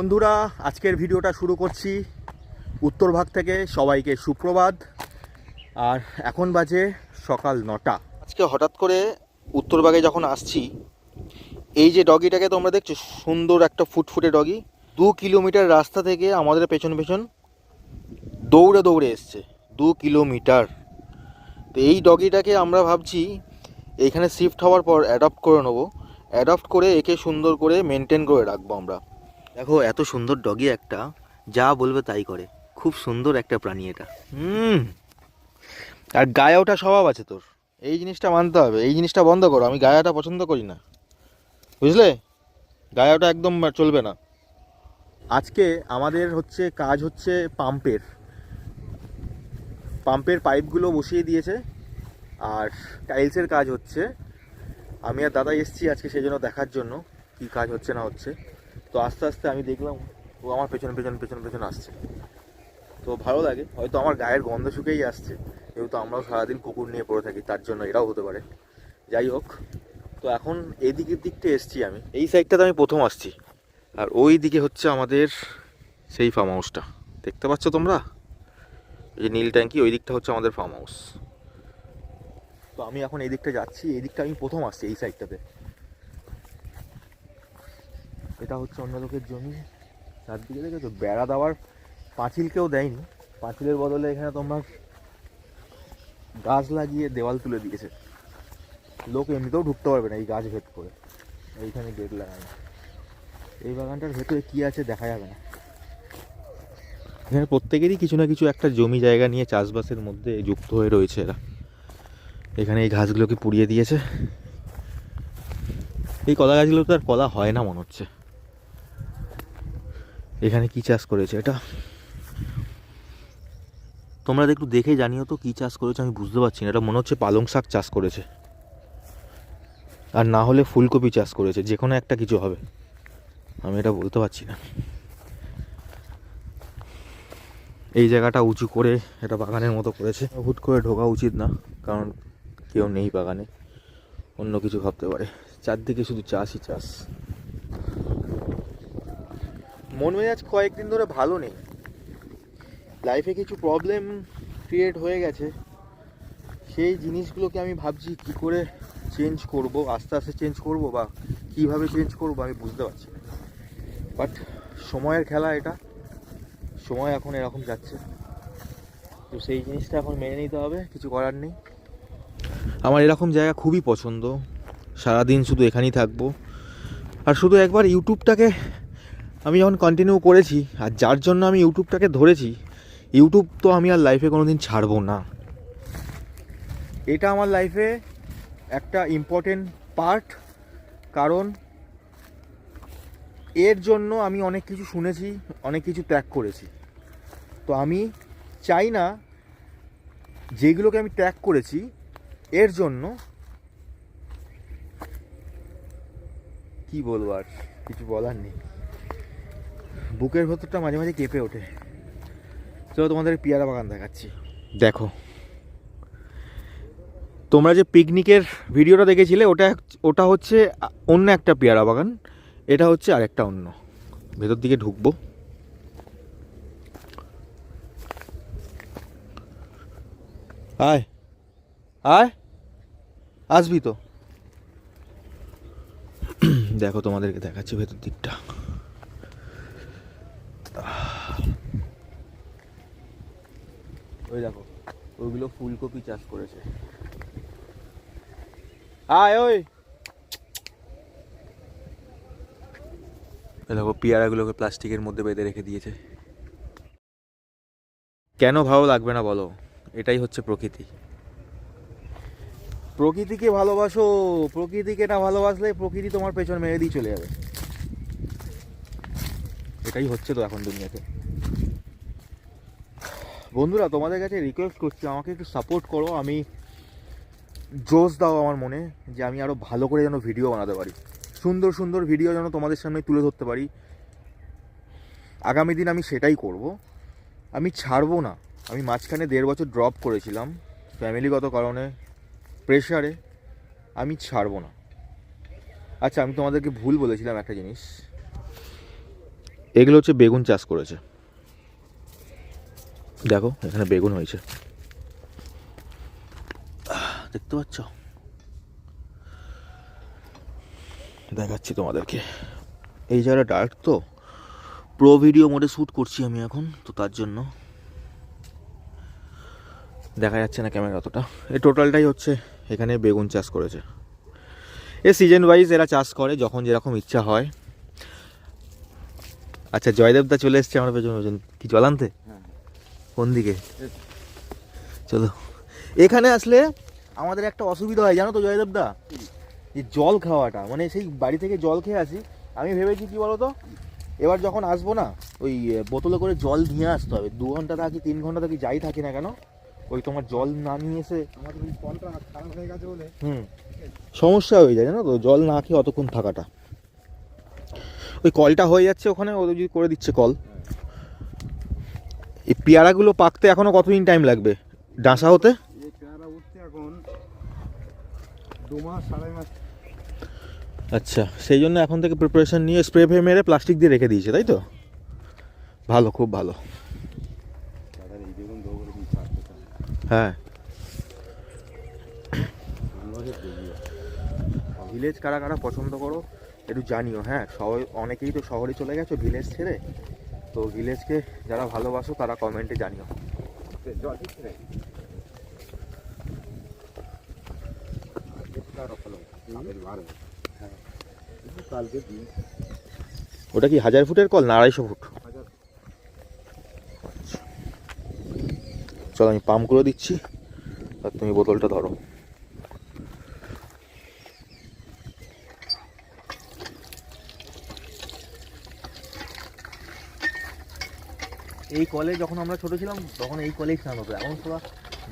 বন্ধুরা, আজকের ভিডিওটা শুরু করছি উত্তর ভাগ থেকে সবাইকে সুপ্রভাত। আর এখন বাজে সকাল নটা। আজকে হঠাৎ করে উত্তরবাগে যখন আসছি, এই যে ডগিটাকে তোমরা দেখছ, সুন্দর একটা ফুটফুটে ডগি, দু কিলোমিটার রাস্তা থেকে আমাদের পেছন পেছন দৌড়ে দৌড়ে এসছে, দু কিলোমিটার। তো এই ডগিটাকে আমরা ভাবছি এইখানে শিফট হওয়ার পর অ্যাডপ্ট করে নেব। অ্যাডপ্ট করে একে সুন্দর করে মেনটেন করে রাখব আমরা। দেখো, এত সুন্দর ডগি একটা, যা বলবে তাই করে। খুব সুন্দর একটা প্রাণী এটা। হুম। আর গায়ে ওঠা স্বভাব আছে তোর। এই জিনিসটা মানতে হবে। এই জিনিসটা বন্ধ করো। আমি গায়াটা পছন্দ করি না। বুঝলে? গায়ে ওটা একদম চলবে না। আজকে আমাদের হচ্ছে কাজ হচ্ছে পাম্পের। পাম্পের পাইপগুলো বসিয়ে দিয়েছে। আর টাইলসের কাজ হচ্ছে। আমি আর দাদা এসছি আজকে সেই জন্য দেখার জন্য, কি কাজ হচ্ছে না হচ্ছে। তো আস্তে আস্তে আমি দেখলাম ও আমার পেছন পেছন পেছন পেছন আসছে। তো ভালো লাগে, হয়তো আমার গায়ের গন্ধ শুকেই আসছে, যেহেতু আমরাও সারাদিন কুকুর নিয়ে পড়ে থাকি, তার জন্য এটাও হতে পারে। যাই হোক, তো এখন এই দিকের দিকটা এসছি আমি। এই সাইডটাতে আমি প্রথম আসছি, আর ওই দিকে হচ্ছে আমাদের সেই ফার্ম হাউসটা দেখতে পাচ্ছ তোমরা? এই যে নীল ট্যাঙ্কি, ওই দিকটা হচ্ছে আমাদের ফার্ম হাউস তো আমি এখন এই দিকটা যাচ্ছি, এই দিকটা আমি প্রথম আসছি, এই সাইডটাতে এটা হচ্ছে অন্য লোকের জমি। চারদিকে দেখেছ? বেড়া দেওয়ার পাঁচিল কেউ দেয়নি। পাঁচিলের বদলে এখানে তোমার গাছ লাগিয়ে দেওয়াল তুলে দিয়েছে। লোক এমনিতেও ঢুকতে পারবে না এই গাছ ভেদ করে। এইখানে গেট লাগানো। এই বাগানটার ভেতরে কি আছে দেখা যাবে না। এখানে প্রত্যেকেরই কিছু না কিছু একটা জমি জায়গা নিয়ে চাষবাসের মধ্যে যুক্ত হয়ে রয়েছে এরা। এখানে এই ঘাসগুলোকে পুড়িয়ে দিয়েছে। এই কলা গাছগুলো তো আর কলা হয় না মনে হচ্ছে। এখানে কি চাষ করেছে এটা? তোমরা একটু দেখে জানিও তো কি চাষ করেছে, আমি বুঝতে পারছি না। এটা মনে হচ্ছে পালং শাক চাষ করেছে। আর না হলে ফুলকপি চাষ করেছে, যে কোনো একটা কিছু হবে। আমি এটা বলতে পারছি না। এই জায়গাটা উঁচু করে এটা বাগানের মতো করেছে। হুট করে ঢোকা উচিত না, কারণ কেউ নেই বাগানে। অন্য কিছু ভাবতে পারে। চারদিকে শুধু চাষই চাষ। মন মেজাজ কয়েকদিন ধরে ভালো নেই। লাইফে কিছু প্রবলেম ক্রিয়েট হয়ে গেছে। সেই জিনিসগুলোকে আমি ভাবছি কি করে চেঞ্জ করব, আস্তে আস্তে চেঞ্জ করব বা কীভাবে চেঞ্জ করব আমি বুঝতে পারছি বাট সময়ের খেলা এটা। সময় এখন এরকম যাচ্ছে। তো সেই জিনিসটা এখন মেনে নিতে হবে, কিছু করার নেই। আমার এরকম জায়গা খুবই পছন্দ। সারাদিন শুধু এখানেই থাকব। আর শুধু একবার ইউটিউবটাকে আমি যখন কন্টিনিউ করেছি, আর যার জন্য আমি ইউটিউবটাকে ধরেছি, ইউটিউব তো আমি আর লাইফে কোনো দিন ছাড়বো না। এটা আমার লাইফে একটা ইম্পর্টেন্ট পার্ট কারণ এর জন্য আমি অনেক কিছু শুনেছি, অনেক কিছু ত্যাগ করেছি। তো আমি চাই না যেগুলোকে আমি ত্যাগ করেছি, এর জন্য কি বলব আর, কিছু বলার নেই। বুকের ভেতরটা মাঝে মাঝে কেঁপে ওঠে। চলো তোমাদের পেয়ারা বাগান দেখাচ্ছি। দেখো। তোমরা যে পিকনিকের ভিডিওটা দেখেছিলে, ওটা ওটা হচ্ছে অন্য একটা পেয়ারা বাগান। এটা হচ্ছে আরেকটা অন্য। ভেতর দিকে ঢুকবো। আয়। আয়। আসবি তো। দেখো তোমাদেরকে দেখাচ্ছি ভেতর দিকটা। ওই দেখো ওইগুলো ফুলকপি চাষ করেছে। আয় ওই। দেখো পেয়ারাগুলোকে প্লাস্টিকের মধ্যে বেঁধে রেখে দিয়েছে। কেন ভালো লাগবে না বলো? এটাই হচ্ছে প্রকৃতি। প্রকৃতিকে ভালোবাসো প্রকৃতিকে না ভালোবাসলে প্রকৃতি তোমার পেছন মেরে দিয়ে চলে যাবে। এটাই হচ্ছে তো এখন দুনিয়াতে। বন্ধুরা, তোমাদের কাছে রিকোয়েস্ট করছি, আমাকে একটু সাপোর্ট করো। আমি জোশ দাও আমার মনে, যে আমি আরও ভালো করে যেন ভিডিও বানাতে পারি। সুন্দর সুন্দর ভিডিও যেন তোমাদের সামনে তুলে ধরতে পারি। আগামী দিন আমি সেটাই করব। আমি ছাড়বো না। আমি মাঝখানে দেড় বছর ড্রপ করেছিলাম ফ্যামিলিগত কারণে প্রেশারে আমি ছাড়বো না। আচ্ছা আমি তোমাদেরকে ভুল বলেছিলাম একটা জিনিস। এগুলো হচ্ছে বেগুন চাষ করেছে। দেখো, এখানে বেগুন হয়েছে। দেখতে পাচ্ছ? দেখাচ্ছি তোমাদেরকে। এই জায়গাটা ডার্ক তো? প্রো ভিডিও মোডে শ্যুট করছি আমি এখন, তো তার জন্য। দেখা যাচ্ছে না ক্যামেরা অতটা। এই টোটালটাই হচ্ছে এখানে বেগুন চাষ করেছে। এ সিজন ওয়াইজ এরা চাষ করে, যখন যেরকম ইচ্ছা হয়। আচ্ছা জয়দেবদা চলে এসছে আমার পেছনে পেছন। কি জল আনতে? কোন দিকে? চলো। এখানে আসলে আমাদের একটা অসুবিধা হয় জানো তো জয়দেবদা? এই জল খাওয়াটা মানে সেই বাড়ি থেকে জল খেয়ে আসি। আমি ভেবেছি কি বলো তো এবার যখন আসব না ওই বোতলে করে জল নিয়ে আসতে হবে। দু ঘণ্টা থাকি তিন ঘণ্টা থাকি যাই থাকি না কেন ওই তোমার জল না নিয়ে এসে আমাদের ওই কলটা খারাপ হয়ে গেছে বলে। হুম। সমস্যা হয়ে যায় জানো তো জল না খেয়ে অতক্ষণ থাকাটা। ওই কলটা হয়ে যাচ্ছে ওখানে ও যদি করে দিচ্ছে কল। এই পেয়ারাগুলো পাকতে এখনও কতদিন টাইম লাগবে? ডাঁসা হতে? আচ্ছা সেই জন্য এখন থেকে প্রিপারেশন নিয়ে স্প্রে ফে মেরে প্লাস্টিক দিয়ে রেখে দিয়েছে তাই তো? ভালো খুব ভালো। হ্যাঁ। ভিলেজ কারা কারা পছন্দ করো? একটু জানিও হ্যাঁ শহর অনেকেই তো শহরে চলে গেছো ভিলেজ ছেড়ে। তো ভিলেজকে যারা ভালোবাসো তারা কমেন্টে জানিও। ওটা কি হাজার ফুটের কল না আড়াইশো ফুট? চলো আমি পাম্প করে দিচ্ছি আর তুমি বোতলটা ধরো। এই কলে যখন আমরা ছোট ছিলাম তখন এই কলেই স্নান হতো। এখন সব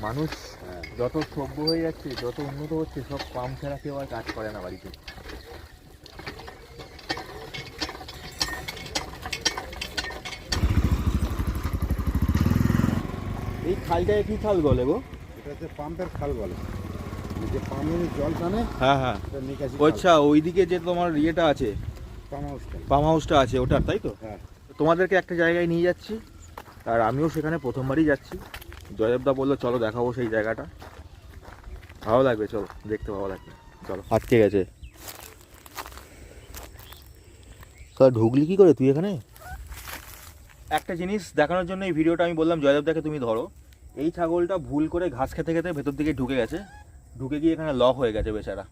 মানুষ হ্যাঁ। যত সভ্য হয়ে যাচ্ছে যত উন্নত হচ্ছে সব পাম্প ছাড়া কেউ আর কাজ করে না বাড়িতে। এই খালটায় কি খাল বলে গো? এটা হচ্ছে পাম্পের খাল বলে। যে পাম্পে জল টানে হ্যাঁ হ্যাঁ। আচ্ছা ওইদিকে যে তোমার ইয়েটা আছে পাম্প হাউসটা। পাম হাউসটা আছে ওটার তাই তো? হ্যাঁ। তোমাদেরকে একটা জায়গায় নিয়ে যাচ্ছি। আর আমিও সেখানে প্রথমবারই যাচ্ছি। জয়দেবদা বলল চলো দেখাবো সেই জায়গাটা। ভালো লাগবে চলো দেখতে ভালো লাগবে। চলো। আটকে গেছে। স্যার ঢুকলি কি করে তুই এখানে? একটা জিনিস দেখানোর জন্য এই ভিডিওটা আমি বললাম জয়দেবদাকে তুমি ধরো। এই ছাগলটা ভুল করে ঘাস খেতে খেতে ভেতর দিকে ঢুকে গেছে। ঢুকে গিয়ে এখানে লক হয়ে গেছে বেচারা।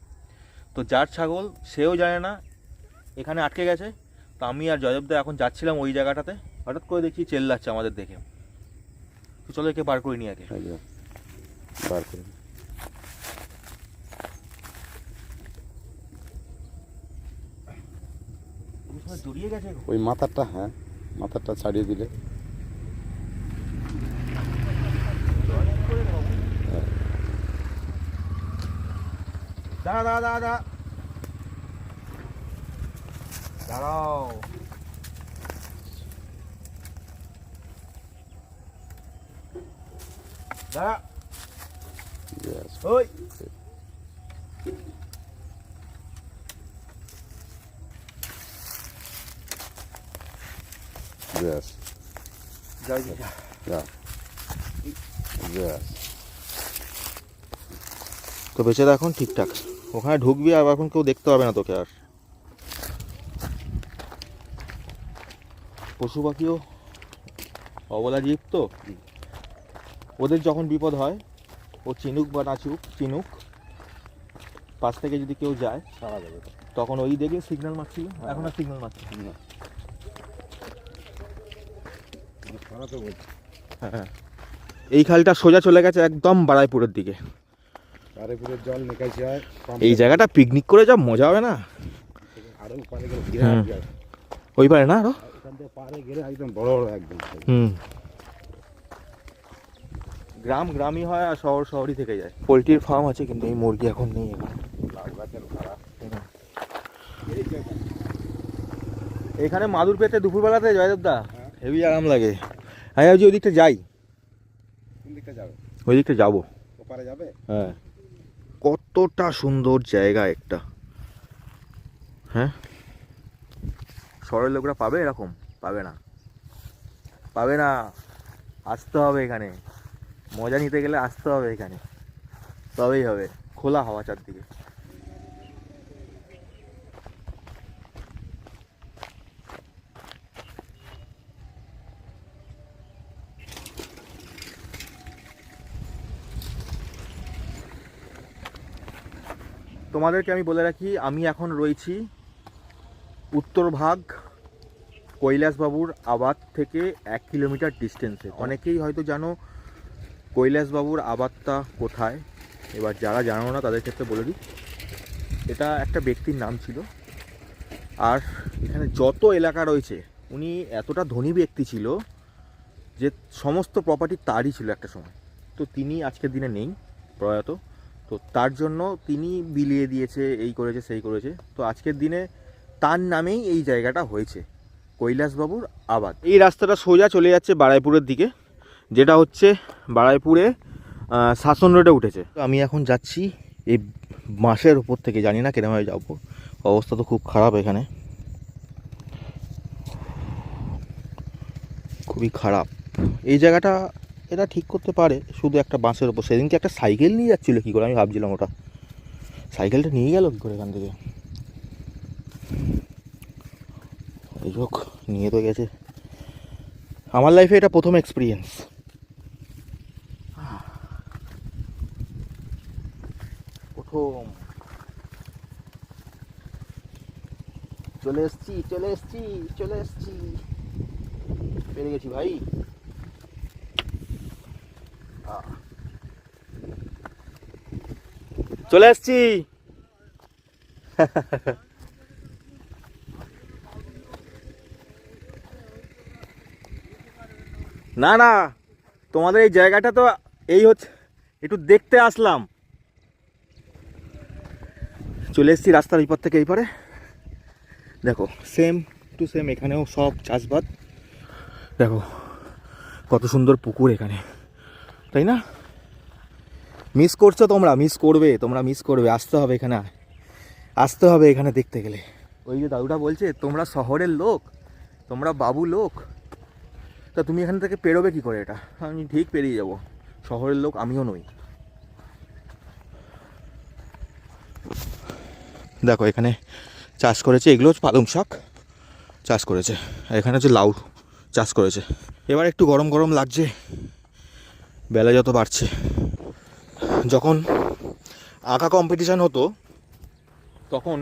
তো যার ছাগল সেও জানে না এখানে আটকে গেছে। তো আমি আর জয়দেবদা এখন যাচ্ছিলাম ওই জায়গাটাতে। হঠাৎ করে দেখি চেল্লাচ্ছে আমাদের দেখে। তো চলো একে বার করে নিয়ে আগে। বার করে জড়িয়ে গেছে ওই মাথারটা হ্যাঁ মাথারটা ছাড়িয়ে দিলে। দাঁড়া দাঁড়া দাঁড়া দাঁড়াও। দাঁড়া Yes. ওই Yes. Yeah. Yes. তো বেঁচে দা এখন ঠিকঠাক ওখানে ঢুকবি আর এখন কেউ দেখতে পাবে না তোকে আর পশু পাখিও অবলা জীব তো ওদের যখন বিপদ হয় ও চিনুক বা নাচুক চিনুক পাশ থেকে যদি কেউ যায় সারা যাবে তখন ওই দেখে সিগন্যাল মারছিল? এখন আর সিগন্যাল মারছে না। মানে সারা তো বলছি। হ্যাঁ। এই খালটা সোজা চলে গেছে একদম বারাইপুরের দিকে। বারেপুরের জল নিকাশি হয় এই জায়গাটা পিকনিক করে যা মজা হবে না? আরও পারে গেলে বিরাট হুম। বিরাট। ওই পারে না আরও? পারে গেলে একদম বড় বড় একদম। হুম। গ্রাম গ্রামই হয় আর শহর শহরই থেকে যায়। পোলট্রির ফার্ম আছে কিন্তু এই মুরগি এখন নেই এখানে মাদুর পেতে দুপুরবেলাতে জয়দেবদা? হ্যাঁ। হেভি আরাম লাগে। হ্যাঁ ওই দিকটা যাই। কোন দিকটা যাবে? ওই দিকটা যাব যাবে? হ্যাঁ। কতটা সুন্দর জায়গা একটা। হ্যাঁ? শহরের লোকরা পাবে এরকম? পাবে না। পাবে না। আসতে হবে এখানে। মজা নিতে গেলে আসতে হবে এখানে। তবেই হবে খোলা হাওয়া চারদিকে। তোমাদেরকে আমি বলে রাখি আমি এখন রয়েছি উত্তর ভাগ কৈলাসবাবুর আবাদ থেকে এক কিলোমিটার ডিস্টেন্সে অনেকেই হয়তো জানো কৈলাসবাবুর আবাদটা কোথায়? এবার যারা জানো না, তাদের ক্ষেত্রে বলে দিই। এটা একটা ব্যক্তির নাম ছিল। আর এখানে যত এলাকা রয়েছে, উনি এতটা ধনী ব্যক্তি ছিল যে সমস্ত প্রপার্টি তারই ছিল একটা সময়। তো তিনি আজকের দিনে নেই, প্রয়াত। তো তার জন্য তিনি বিলিয়ে দিয়েছে, এই করেছে, সেই করেছে। তো আজকের দিনে তার নামেই এই জায়গাটা হয়েছে, কৈলাসবাবুর আবাদ। এই রাস্তাটা সোজা চলে যাচ্ছে বারাইপুরের দিকে। যেটা হচ্ছে বারাইপুরে শাসন রোডে উঠেছে। আমি এখন যাচ্ছি, এই মাসের উপর থেকে, জানি না কিরমভাবে যাব। অবস্থা তো খুব খারাপ এখানে। খুবই খারাপ। এই জায়গাটা, এটা ঠিক করতে পারে, শুধু একটা বাঁশের ওপর সেদিনকে একটা সাইকেল নিয়ে যাচ্ছিল, কী করে? আমি ভাবছিলাম ওটা। সাইকেলটা নিয়ে গেল কী করে এখান থেকে? এই হোক, নিয়ে তো গেছে। আমার লাইফে এটা প্রথম এক্সপিরিয়েন্স প্রথম চলে এসছি চলে এসছি চলে এসছি। পেরে গেছি ভাই। চলে এসছি। না না, তোমাদের এই জায়গাটা তো এই হচ্ছে, একটু দেখতে আসলাম। চলে এসেছি রাস্তার এই থেকে এই পারে। দেখো সেম টু সেম এখানেও সব চাষবাদ। দেখো, কত সুন্দর পুকুর এখানে। তাই না? মিস করছ তোমরা মিস করবে, তোমরা মিস করবে, আসতে হবে এখানে আসতে হবে এখানে দেখতে গেলে। ওই যে দাদুটা বলছে, তোমরা শহরের লোক, তোমরা বাবু লোক, তা তুমি এখান থেকে পেরোবে কি করে এটা? আমি ঠিক পেরিয়ে যাব। শহরের লোক আমিও নই। দেখো, এখানে চাষ করেছে, এগুলো পালং শাক চাষ করেছে। এখানে হচ্ছে লাউ চাষ করেছে। এবার একটু গরম গরম লাগছে, বেলা যত বাড়ছে। যখন আঁকা কম্পিটিশান হতো, তখন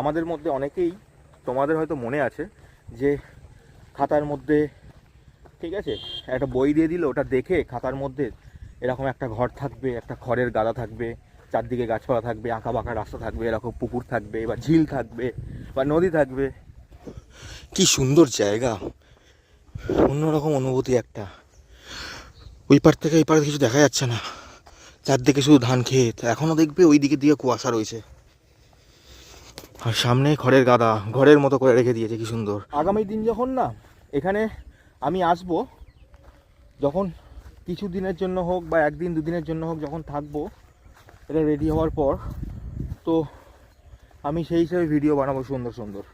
আমাদের মধ্যে অনেকেই, তোমাদের হয়তো মনে আছে যে খাতার মধ্যে, ঠিক আছে? একটা বই দিয়ে দিল, ওটা দেখে খাতার মধ্যে এরকম একটা ঘর থাকবে, একটা খড়ের গাদা থাকবে চারদিকে গাছপালা থাকবে আঁকা বাঁকা রাস্তা থাকবে এরকম পুকুর থাকবে বা ঝিল থাকবে বা নদী থাকবে। কি সুন্দর জায়গা। অন্যরকম অনুভূতি একটা। ওই পার থেকে এই পার কিছু দেখা যাচ্ছে না। চারদিকে শুধু ধান ক্ষেত। এখনও দেখবে ওই দিকে দিকে কুয়াশা রয়েছে। আর সামনে খড়ের গাদা ঘরের মতো করে রেখে দিয়েছে কি সুন্দর। আগামী দিন যখন না এখানে আমি আসব যখন কিছু দিনের জন্য হোক বা একদিন দুদিনের জন্য হোক যখন থাকব এটা রেডি হওয়ার পর তো আমি সেই হিসাবে ভিডিও বানাবো সুন্দর সুন্দর।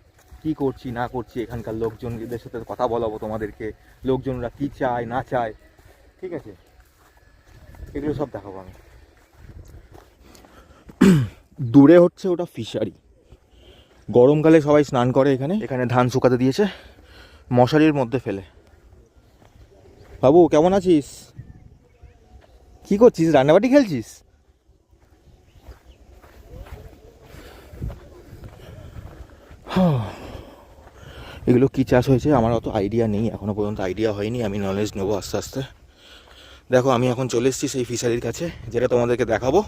কি করছি না করছি এখানকার লোকজনদের সাথে কথা বলাবো তোমাদেরকে লোকজনরা কি চায় না চায় ঠিক আছে? এগুলো সব দেখাবো আমি। দূরে হচ্ছে ওটা ফিশারি গরমকালে সবাই স্নান করে এখানে। এখানে ধান শুকাতে দিয়েছে মশারির মধ্যে ফেলে। বাবু কেমন আছিস? কি করছিস? রান্নাবাটি খেলছিস? এগুলো কি চাষ হয়েছে? আমার অত আইডিয়া নেই। এখনও পর্যন্ত আইডিয়া হয়নি। আমি নলেজ নেব আস্তে আস্তে। দেখো আমি এখন চলে এসেছি সেই ফিশারির কাছে যেটা তোমাদেরকে দেখাবো।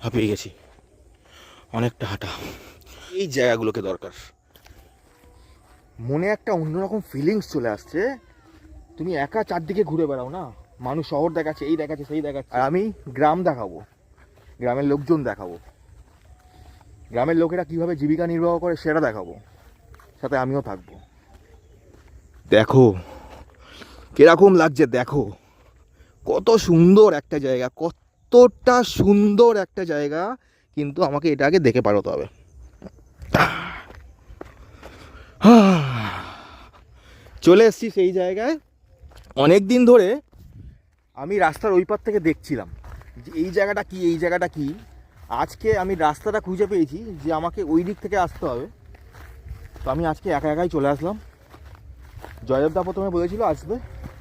হাঁপিয়ে গেছি। অনেকটা হাঁটা। এই জায়গাগুলোকে দরকার। মনে একটা অন্যরকম ফিলিংস চলে আসছে। তুমি একা চারদিকে ঘুরে বেড়াও না? মানুষ শহর দেখাচ্ছে এই দেখাচ্ছে সেই দেখাচ্ছে। আর আমি গ্রাম দেখাবো। গ্রামের লোকজন দেখাবো। গ্রামের লোকেরা কীভাবে জীবিকা নির্বাহ করে সেটা দেখাবো। সাথে আমিও থাকব। দেখো, কীরকম লাগছে দেখো। কত সুন্দর একটা জায়গা, কতটা সুন্দর একটা জায়গা, কিন্তু আমাকে এটা আগে দেখে পারতে হবে। চলে এসেছি সেই জায়গায়। অনেক দিন ধরে আমি রাস্তার ওই পার থেকে দেখছিলাম যে এই জায়গাটা কি, এই জায়গাটা কি। আজকে আমি রাস্তাটা খুঁজে পেয়েছি যে আমাকে ওই দিক থেকে আসতে হবে। তো আমি আজকে একা একাই চলে আসলাম। জয়দেবদা প্রথমে বলেছিল আসবে।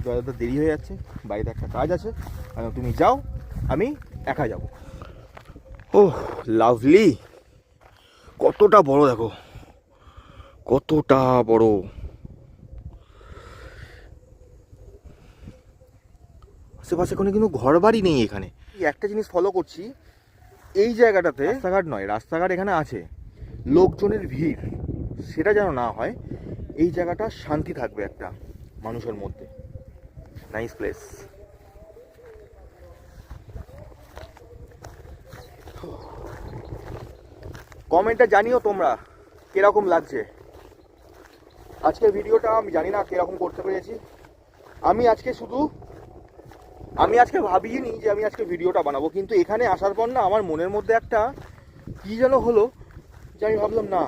জয়দেবদা দেরি হয়ে যাচ্ছে। বাড়িতে একটা কাজ আছে। তুমি যাও, আমি একা যাব। ও লাভলি কতটা বড়, দেখো। কতটা বড়। আশেপাশে কোনো কিন্তু ঘর বাড়ি নেই এখানে। একটা জিনিস ফলো করছি এই জায়গাটাতে রাস্তাঘাট নয় রাস্তাঘাট এখানে আছে। লোকজনের ভিড় সেটা যেন না হয় এই জায়গাটা শান্তি থাকবে একটা মানুষের মধ্যে। নাইস প্লেস কমেন্টে জানিও তোমরা কীরকম লাগছে? আজকের ভিডিওটা আমি জানি না কীরকম করতে পেরেছি। আমি আজকে শুধু আমি আজকে ভাবিনি যে আমি আজকে ভিডিওটা বানাবো, কিন্তু এখানে আসার পর না আমার মনের মধ্যে একটা কী যেন হলো, যে আমি ভাবলাম, না,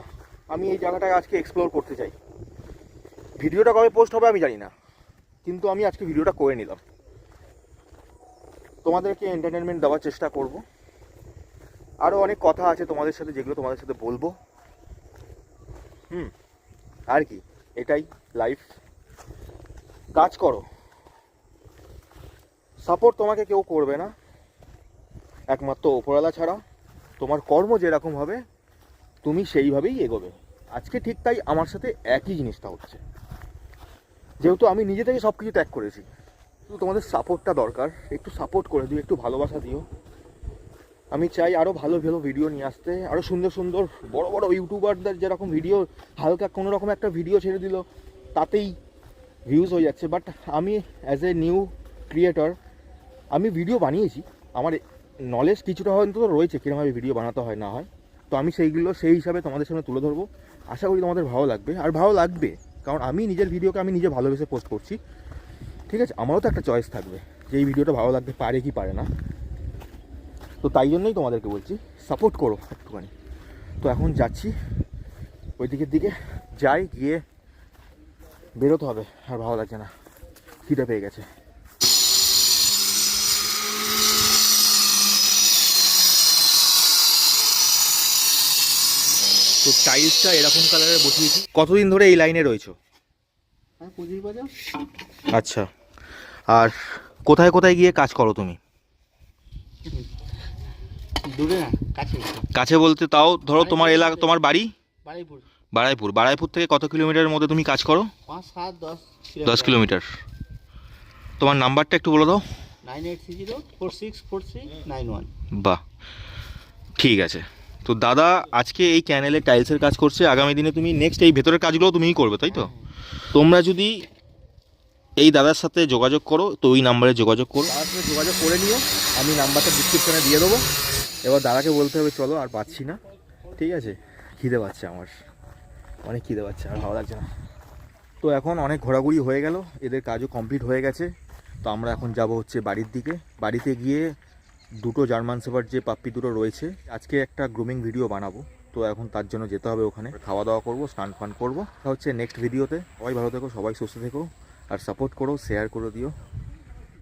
আমি এই জায়গাটাকে আজকে এক্সপ্লোর করতে চাই। ভিডিওটা কবে পোস্ট হবে আমি জানি না, কিন্তু আমি আজকে ভিডিওটা করে নিলাম। তোমাদেরকে এন্টারটেনমেন্ট দেওয়ার চেষ্টা করব। আরও অনেক কথা আছে তোমাদের সাথে, যেগুলো তোমাদের সাথে বলব। হুম, আর কি, এটাই লাইফ কাজ করো। সাপোর্ট তোমাকে কেউ করবে না। একমাত্র ওপরওয়ালা ছাড়া। তোমার কর্ম যেরকম হবে, তুমি সেইভাবেই এগোবে। আজকে ঠিক তাই আমার সাথে একই জিনিসটা হচ্ছে। যেহেতু আমি নিজে থেকে সব কিছু ত্যাগ করেছি, শুধু তোমাদের সাপোর্টটা দরকার। একটু সাপোর্ট করে দিও, একটু ভালোবাসা দিও। আমি চাই আরও ভালো ভালো ভিডিও নিয়ে আসতে আরও সুন্দর সুন্দর বড় বড় ইউটিউবারদের যেরকম ভিডিও হালকা কোনো রকম একটা ভিডিও ছেড়ে দিল, তাতেই ভিউজ হয়ে যাচ্ছে। বাট আমি অ্যাজ এ নিউ ক্রিয়েটর আমি ভিডিও বানিয়েছি। আমার নলেজ কিছুটা হয়তো রয়েছে কীরকমভাবে ভিডিও বানাতে হয়, না হয়। তো আমি সেইগুলো, সেই হিসাবে তোমাদের সামনে তুলে ধরবো। আশা করি তোমাদের ভালো লাগবে, আর ভালো লাগবে, কারণ আমি নিজের ভিডিওকে আমি নিজে ভালোবেসে পোস্ট করছি। ঠিক আছে, আমারও তো একটা চয়েস থাকবে, যে এই ভিডিওটা ভালো লাগতে পারে কি পারে না। তো তাই জন্যই তোমাদেরকে বলছি সাপোর্ট করো একটুখানি। তো এখন যাচ্ছি ওই দিকের দিকে যাই, গিয়ে বেরোতে হবে, আর ভালো লাগছে না। খিদে পেয়ে গেছে। তো টাইলসটা এরকম কালারের বসিয়েছি। কতদিন ধরে এই লাইনে রয়েছো? হ্যাঁ আচ্ছা। আর কোথায় কোথায় গিয়ে কাজ করো তুমি? দূরে কাছে। কাছে বলতে তাও ধরো তোমার এলাকা তোমার বাড়ি? বাড়িপুর। বারাইপুর বারাইপুর থেকে কত কিলোমিটারের মধ্যে তুমি কাজ করো? সাত দশ দশ কিলোমিটার। তোমার নাম্বারটা একটু বলে দাও। Nine eight three zero four six four three nine one. বাহ। ঠিক আছে। তো দাদা, আজকে এই ক্যানেলে টাইলসের কাজ করছে। আগামী দিনে তুমি নেক্সট এই ভেতরের কাজগুলো তুমিই করবে, তাই তো? তোমরা যদি এই দাদার সাথে যোগাযোগ করো, তো ওই নাম্বারে যোগাযোগ করো। দাদার সাথে যোগাযোগ করে নিও। আমি নাম্বারটা ডিসক্রিপশনে দিয়ে দেবো। এবার দাদাকে বলতে হবে, চলো, আর পাচ্ছি না। ঠিক আছে? খিদে পাচ্ছে আমার। অনেক খিদে পাচ্ছে, আর ভালো লাগছে না। তো এখন অনেক ঘোরাঘুরি হয়ে গেল। এদের কাজও কমপ্লিট হয়ে গেছে। তো আমরা এখন যাব হচ্ছে বাড়ির দিকে। বাড়িতে গিয়ে দুটো জার্মান সেভার যে পাপ্পি দুটো রয়েছে, আজকে একটা গ্রুমিং ভিডিও বানাবো। তো এখন তার জন্য যেতে হবে ওখানে। খাওয়া দাওয়া করব, স্নান ফান করব। তা হচ্ছে নেক্সট ভিডিওতে সবাই ভালো থেকো, সবাই সুস্থ থেকো। আর সাপোর্ট করো শেয়ার করে দিও।